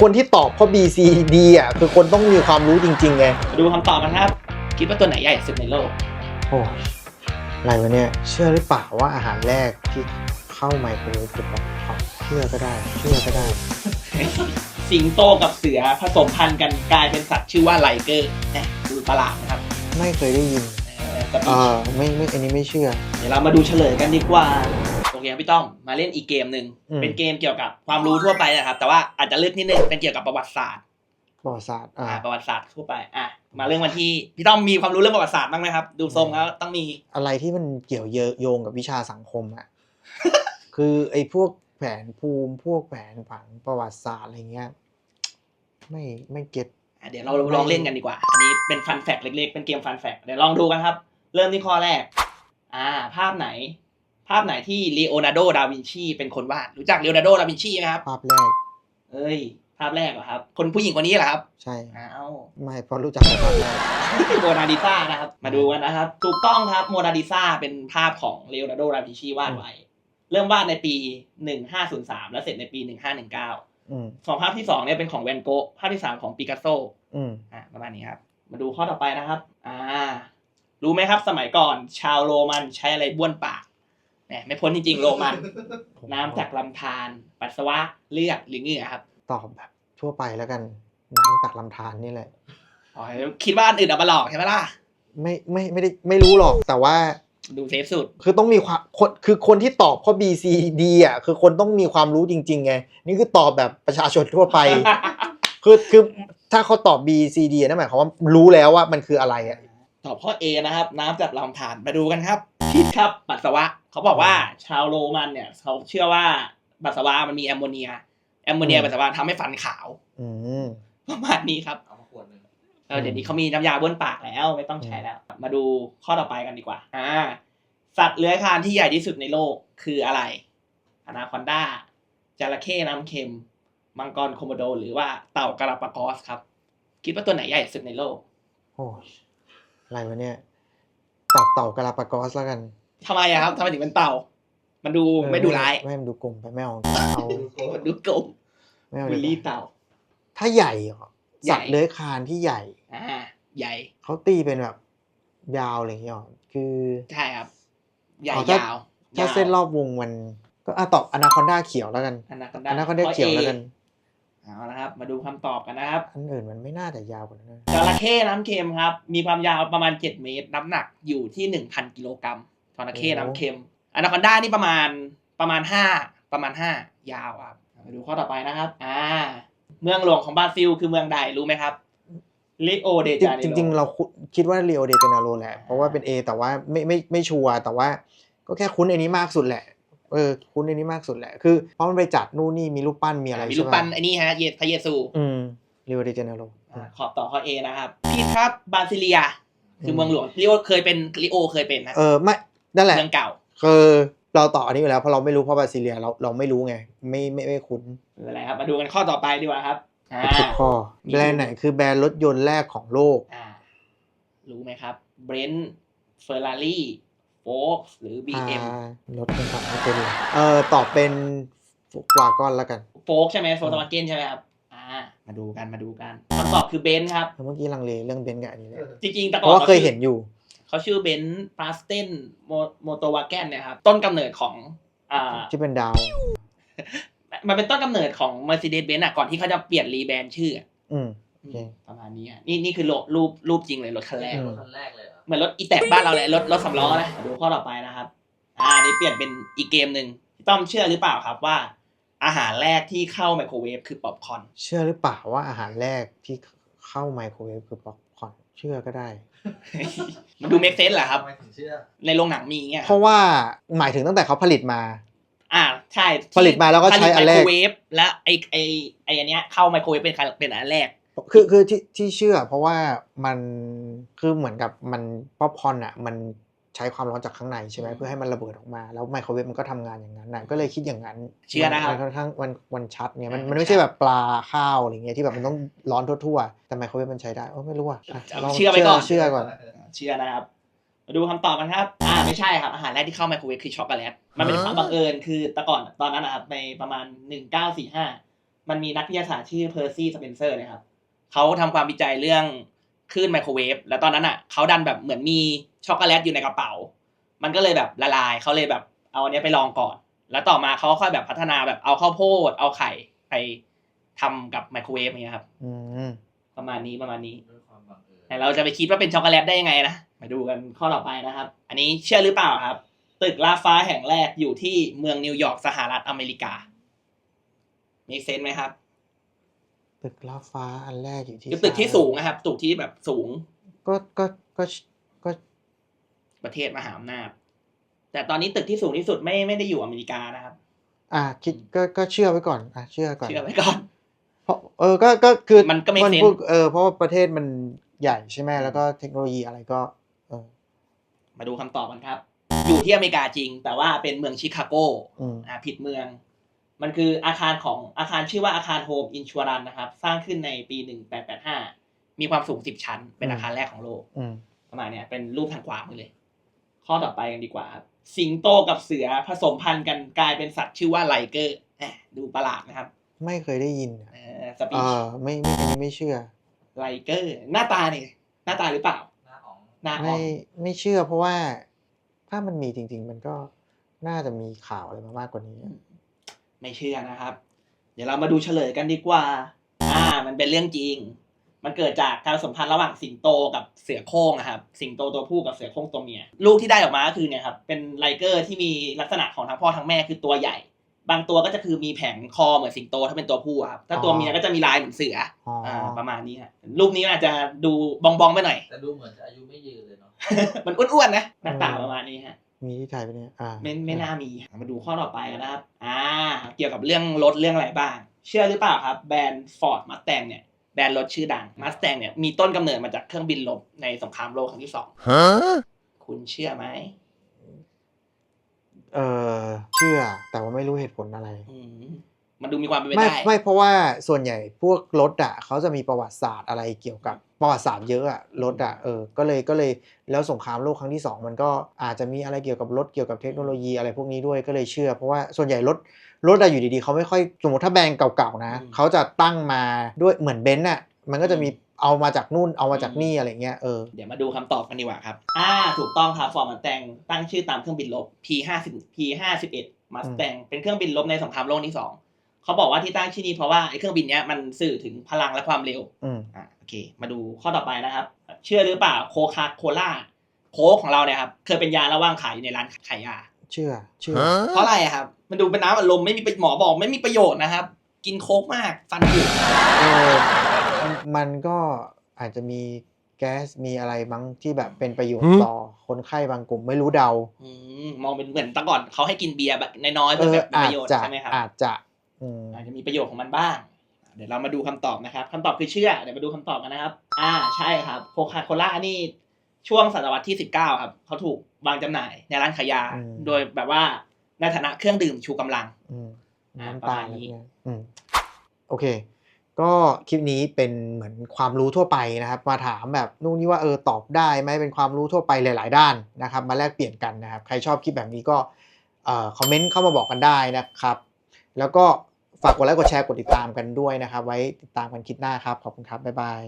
คนที่ตอบเพราะ B C D อะคือคนต้องมีความรู้จริงๆไงมาดูคำตอบกันครับ คิดว่าตัวไหนใหญ่สุดในโลก โอ้ยอะไรวะเนี่ย เชื่อหรือเปล่าว่าอาหารแรกที่เข้าไมโครเวฟคือป๊อปคอร์นเชื่อก็ได้ เชื่อก็ได้ สิงโตกับเสือผสมพันธุ์กันกลายเป็นสัตว์ชื่อว่าไลเกอร์นะดูประหลาดนะครับไม่เคยได้ยินเออแต่เออไม่ไม่อันนี้ไม่เชื่อ เดี๋ยวเรามาดูเฉลยกันดีกว่าโอ เคครับพี่ต้องมาเล่นอีกเกมหนึ่งอืม เป็นเกมเกี่ยวกับความรู้ทั่วไปนะครับ แต่ว่าอาจจะลึกนิดนึงเป็นเกี่ยวกับประวัติศาสตร์ประวัติศาสตร์อ่า อ่าประวัติศาสตร์ทั่วไปอะมาเรื่องวันที่พี่ต้องมีความรู้เรื่องประวัติศาสตร์บ้างไหมครับ ดูทรงแล้วต้องมี อะไรที่มันเกี่ยวเยอะโยงกับวิชาสังคมอะคือไอ้พวกแผนภูมิพวกแผนผังประวัติศาสตร์อะไรเงี้ย ไม่ไม่เก็ต อะเดี๋ยวเราลองเล่นกันดีกว่า อันนี้เป็นฟันแฟกเล็กๆ เป็นเกมฟันแฟกเดี๋ยวลองดูกันครับ เริ่มที่ข้อแรก อ่า ภาพไหน ภาพไหนที่ลีโอนาร์โด ดาวินชีเป็นคนวาด รู้จักลีโอนาร์โด ดาวินชีไหมครับ ภาพแรก เอ้ย ภาพแรกเหรอครับ คนผู้หญิงคนนี้เหรอครับ ใช่ อ้าวไม่เพราะรู้จักแต่ภาพแรกโมนาลิซานะครับ มาดูกันนะครับ ถูกต้องครับ โมนาลิซาเป็นภาพของเลโอนาร์โด ดาวินชีวาดไว้ เริ่มวาดในปี 1503 แล้วเสร็จในปี 1519อืมสองภาพที่สองเนี่ยเป็นของแวนโกะ ภาพที่สามของปิกัสโซอืมอะประมาณนี้ครับ มาดูข้อต่อไปนะครับ อ่า รู้ไหมครับ สมัยก่อนชาวโรมันใช้อะไรบ้วนปาก แหมไม่พ้นจริงๆ โรมัน น้ำจากลำธารปัสสาวะเลือดหรือเหงื่อครับ ตอบแบบทั่วไปแล้วกัน น้ำตักลำธารนี่แหละอ๋อคิดว่าอันอื่นเอามาหลอกใช่ไหมล่ะไม่ไม่ไม่ได้ไม่รู้หรอกแต่ว่าดูเซฟสุด คือต้องมีความคนคือคนที่ตอบเพราะ B C D อะคือคนต้องมีความรู้จริงๆไงนี่คือตอบแบบประชาชนทั่วไป คือคือถ้าเขาตอบ B C D นั่นหมายความว่ารู้แล้วว่ามันคืออะไรอะ ตอบข้อ A นะครับ น้ำจากลำธารมาดูกันครับผิดครับปัสสาวะเขาบอกว่าชาวโรมันเนี่ยเขาเชื่อว่าปัสสาวะมันมีแอมโมเนีย แอมโมเนียอืมปัสสาวะทำให้ฟันขาวอืมประมาณนี้ครับเอามาขวดหนึ่งเออเดี๋ยวนี้เขามีน้ำยาบ้วนปากแล้วไม่ต้องใช้แล้ว มาดูข้อต่อไปกันดีกว่า อ่า สัตว์เลื้อยคลานที่ใหญ่ที่สุดในโลกคืออะไร อนาคอนดาจระเข้น้ำเค็ม มังกรโคโมโด หรือว่าเต่ากาลาปากอสครับ คิดว่าตัวไหนใหญ่สุดในโลก โอ้ย อะไรวะเนี่ยตอบเต่ากาลาปากอสแล้วกันทำไมอะครับทำไมถึงเป็นเต่า มันดูไม่ดูร้าย ไม่มันดูกลมไปไม่เอาเอามันดูโกงไม่เอาวิลดีลี่กว่าเต่า ถ้าใหญ่เหรอใหญ่สัตว์เลื้อยคลานที่ใหญ่อ่าใหญ่เขาตีเป็นแบบ ยาวอะไรอย่างเงี้ยหรอคือใช่ครับ ใหญ่อ๋อถ้ายาวถ้าเส้นรอบวงมัน ก็อะตอบอนาคอนดาเขียวแล้วกันอนาคอนดาอนาคอนดาเขียวแล้วกัน เอาละครับ มาดูคำตอบกันนะครับ อันอื่นมันไม่น่าจะยาวกว่านั้นนะจระเข้น้ำเค็มครับ มีความยาวประมาณ 7 เมตร น้ำหนักอยู่ที่ 1,000 กิโลกรัมจระเข้น้ำเค็มอนาคอนด้านี่ประมาณประมาณ 5 ประมาณ 5 ยาวครับมาดูข้อต่อไปนะครับ อ่า เมืองหลวงของบราซิล คือเมืองใดรู้ไหมครับลิโอเดจาเนโรจริงจริงๆ เราคุคิดว่าเรียวเดจาเนโรแหละ เพราะว่าเป็น A แต่ว่าไม่ไม่ไม่ชัวร์แต่ว่าก็แค่คุ้นไอ้นี้มากสุดแหละ เออคุ้นไอ้นี้มากสุดแหละ คือเพราะมันไปจัดนู่นนี่มีรูปปั้นมีอะไรมีใช่รูปปะปั้นไอ้นี่ฮะเยพระเยซู อืมเรียวเดจาเนโรอ่าขอบต่อข้อ A นะครับพี่ครับบราซิเลีย คือเมืองหลวงลิโอเคยเป็นลิโอเคยเป็นนะเออไม่นั่นแหละเมืองเก่าคือเราต่ออันนี้อยู่แล้วเพราะเราไม่รู้เพราะบราซิเลียเราเราไม่รู้ไง ไม่ไม่ไม่คุ้นไม่เป็นไรครับมาดูกันข้อต่อไปดีกว่าครับอ่าทุกข้อแบรนด์ไหนคือแบรนด์รถยนต์แรกของโลกอ่ารู้ไหมครับเบรนท์เฟอร์รารี่ โฟกหรืออ่า BM รถเป็นของไม่เป็นเลยเออตอบเป็นวากอนแล้วกัน โฟกใช่ไหมโฟล์สวาเกนใช่ไหมครับอ่ามาดูกันมาดูกันคำตอบคือเบนซ์ครับ เมื่อกี้ลังเลเรื่องเบนซ์กับอันนี้เลยจริงๆแต่เพก่อนราะว่าเคยชื่อเห็นอยู่ เขาชื่อเบนซ์พาสเทนโมโตวาแกนเนี่ยครับต้นกำเนิดของอ่าที่เป็นดาว มันเป็นต้นกำเนิดของ Mercedes-Benz อะก่อนที่เขาจะเปลี่ยนรีแบรนด์ชื่ออะอืมโอเค ประมาณนี้อะนี่นี่คือโลรูปรูปจริงเลยรถคันแรก อืมคนแรกเลยเหรอ เหมือนรถอีแตกบ้านเราเลยรถรถสำล้อนะดูข้อต่อไปนะครับ อ่านี่เปลี่ยนเป็นอีกเกมหนึ่งพี่ต้อมเชื่อหรือเปล่าครับว่า อาหารแรกที่เข้าไมโครเวฟคือป๊อปคอร์นเชื่อหรือเปล่าว่าอาหารแรกที่เข้าไมโครเวฟคือป๊อปคอร์นเชื่อก็ได้ มันดูเมคเซนส์เหรอครับ ทำไมถึงเชื่อ ในโรงหนังมีเงี้ยเพราะว่าหมายถึงตั้งแต่เขาผลิตมา อ่าใช่ผลิตมาแล้วก็ใช้อันแรก ผลิตไมโครเวฟและไอไอไออันเนี้ยเข้าไมโครเวฟเป็นคันเป็นอันแรก คือคือที่ที่เชื่อ เพราะว่ามันคือเหมือนกับมันป๊อปคอร์นอะมันใช้ความร้อนจากข้างในใช่ไหมเพื่อให้มันระเบิดออกมา แล้วไมโครเวฟมันก็ทำงานอย่างนั้นนะก็เลยคิดอย่างนั้นเชื่อนะครับมันค่อนข้างมันมันชัดเนี่ยมันอ่ามัมันไม่ใช่แบบปลาข้าวอะไรเงี้ยที่แบบมันต้องร้อนทั่วๆแต่ไมโครเวฟมันใช้ได้โอ้ไม่รู้อะะลงเชื่อไปก่อนเชื่อก่อนเชื่อนะครับมาดูคำตอบกันครับ อ่า ไม่ใช่ครับ อาหารแรกที่เข้าไมโครเวฟคือช็อกโกแลต มันเป็นอ๋อความบังเอิญ คือแต่ก่อนตอนนั้นนะครับในประมาณ 1945 มันมีนักวิทยาศาสตร์ชื่อเพอร์ซี่ สเปนเซอร์นะครับ เขาทำความวิจัยเรื่องคลื่นไมโครเวฟแล้วตอนนั้นอะเขาดันแบบเหมือนมีช็อกโกแลตอยู่ในกระเป๋า มันก็เลยแบบละลายเขาเลยแบบเอาอันเนี้ยไปลองก่อน แล้วต่อมาเขาก็ค่อยแบบพัฒนาแบบเอาข้าวโพดเอาไข่ไปทำกับไมโครเวฟอย่างเงี้ยครับอืมประมาณนี้ประมาณนี้ด้วยความบังเอิญแต่เราจะไปคิดว่าเป็นช็อกโกแลตได้ยังไงนะมาดูกันข้อต่อไปนะครับ อันนี้เชื่อหรือเปล่าครับ ตึกลาฟ้าแห่งแรกอยู่ที่เมืองนิวยอร์กสหรัฐอเมริกามีเซนไหมครับ ตึกลาฟ้าอันแรกอยู่ที่คือตึกที่สูงนะครับตึกที่แบบสูง ก็ก็ก็ก็ประเทศมหาอำนาจแต่ตอนนี้ตึกที่สูงที่สุดไม่ไม่ได้อยู่อเมริกานะครับ อะคิดก็ก็เชื่อไว้ก่อน อะเชื่อก่อนเชื่อไว้ก่อนเพราะเออก็ก็คือมันก็ make พูด sense เออเพราะว่าประเทศมันใหญ่ใช่ไหมแล้วก็เทคโนโลยีอะไรก็เออมาดูคำตอบกันครับ อยู่ที่อเมริกาจริง แต่ว่าเป็นเมืองชิคาโกอืมอ่าผิดเมือง มันคืออาคารของอาคารชื่อว่าอาคารโฮมอินชัวรันนะครับ สร้างขึ้นในปี1885มีความสูง10ชั้น เป็นอาคารแรกของโลกอืมประมาณเนี้ยเป็นรูปทางขวามือเลย ข้อต่อไปกันดีกว่าครับสิงโตกับเสือผสมพันธุ์กันกลายเป็นสัตว์ชื่อว่าไลเกอร์แหมดูประหลาดนะครับ ไม่เคยได้ยินอะเออสปีเอชอไม่ไม่อันนี้ไม่เชื่อไลเกอร์ หน้าตาเนี่ยหน้าตาหรือเปล่าหน้าอ๋องหน้าอไม่อกไม่เชื่อเพราะว่าถ้ามันมีจริง ๆ มันก็น่าจะมีข่าวอะไรมามากกว่านี้ ไม่เชื่อนะครับ เดี๋ยวเรามาดูเฉลยกันดีกว่า อ่า มันเป็นเรื่องจริง มันเกิดจากการผสมพันธุ์ระหว่างสิงโตกับเสือโคร่งนะครับ สิงโตตัวผู้กับเสือโคร่งตัวเมีย ลูกที่ได้ออกมาก็คือเนี่ยครับ เป็นไลเกอร์ที่มีลักษณะของทั้งพ่อทั้งแม่คือตัวใหญ่ บางตัวก็จะคือมีแผงคอเหมือนสิงโตถ้าเป็นตัวผู้อะครับ ถ้าตัวเมียก็จะมีลายเหมือนเสืออ๋อออ่า ประมาณนี้ฮะรูปนี้อาจจะดูบองๆไปหน่อย แต่ดูเหมือนจะอายุไม่ยืนเลยเนาะ มันอ้วนๆนะหน้าตาประมาณนี้ฮะ มีที่ไทยไปะเนี่ยอ่าไม่ไม่น่ามี มาดูข้อต่อไปกันนะครับ อ่า เกี่ยวกับเรื่องรถเรื่องอะไรบ้าง เชื่อหรือเปล่าครับ แบรนด์ฟอร์ดมัสแตงเนี่ย แบรนด์รถชื่อดังมัสแตงเนี่ย มีต้นกำเนิดมาจากเครื่องบินรบในสงครามโลกครั้งที่สองฮะคุณเชื่อไหม เออเชื่อ แต่ว่าไม่รู้เหตุผลอะไรอื มมันดูมีความเป็นไปไม่ได้ ไม่เพราะว่าส่วนใหญ่พวกรถอะเขาจะมีประวัติศาสตร์อะไรเกี่ยวกับประวัติศาสตร์เยอะอะรถอะเออก็เลยก็เลยแล้วสงครามโลกครั้งที่สองมันก็อาจจะมีอะไรเกี่ยวกับรถเกี่ยวกับเทคโนโลยีอะไรพวกนี้ด้วยก็เลยเชื่อ เพราะว่าส่วนใหญ่รถรถอะอยู่ดีๆเขาไม่ค่อยสมมติถ้าแบรนด์เก่าๆนะเขาจะตั้งมาด้วยเหมือนเบนซ์อะมันก็จะมีเอามาจากนู่นเอามาจากนี่อะไรเงี้ยเออเดี๋ยวมาดูคำตอบกันดีกว่าครับอ่าถูกต้องครับฟอร์ดมัสแตงตั้งชื่อตามเครื่องบินรบ P ห้าสิบ P ห้าสิบเอ็ดมัสแตงเป็นเครื่องบินรบในสงครามโลกที่สอง เขาบอกว่าที่ตั้งชื่อนี้เพราะว่าไอ้เครื่องบินเนี้ยมันสื่อถึงพลังและความเร็วอืมอะโอเค มาดูข้อต่อไปนะครับ เชื่อหรือเปล่าโคคาโคล่าโค้กของเราเนี่ยครับเคยเป็นยาระว่างขายอยู่ในร้านขายยาเชื่อ เชื่อ เพราะอะไรอะครับ มันดูเป็นน้ำอัดลมไม่มีประหมอบอกไม่มีประโยชน์นะครับ กินโค้กมากฟันผุเออมันมันก็อาจจะมีแก๊สมีอะไรบ้างที่แบบเป็นประโยชน์ต่อคนไข้บางกลุ่มไม่รู้เดาอืมมองเป็นเหมือนแตะก่อนเขาให้กินเบียร์แบบน้อยๆเอเพื่ออแบบมีอาปจระโยชน์จะใช่ไหมครับอาจจะ อืมอาจจะมีประโยชน์ของมันบ้าง เดี๋ยวเรามาดูคำตอบนะครับคำตอบคือเชื่อ เดี๋ยวมาดูคำตอบกันนะครับ อ่าใช่ครับโคคาโคล่านี่ช่วงศตวรรษที่ 19 ครับเขาถูกวางจำหน่ายในร้านขายยา โดยแบบว่าในฐานะเครื่องดื่มชูกำลังอืมอ่าน้ำประตามาลณอะไรนี้เงี้ยอืมโอเค ก็คลิปนี้เป็นเหมือนความรู้ทั่วไปนะครับ มาถามแบบนู่นนี่ว่าเออตอบได้ไหมเป็นความรู้ทั่วไปหลาย ๆ ด้านนะครับ มาแลกเปลี่ยนกันนะครับ ใครชอบคลิปแบบนี้ก็เอ่อคอมเมนต์เข้ามาบอกกันได้นะครับ แล้วก็ฝากกดไลค์กดแชร์กดติดตามกันด้วยนะครับ ไว้ติดตามกันคลิปหน้าครับ ขอบคุณครับ บ๊ายบาย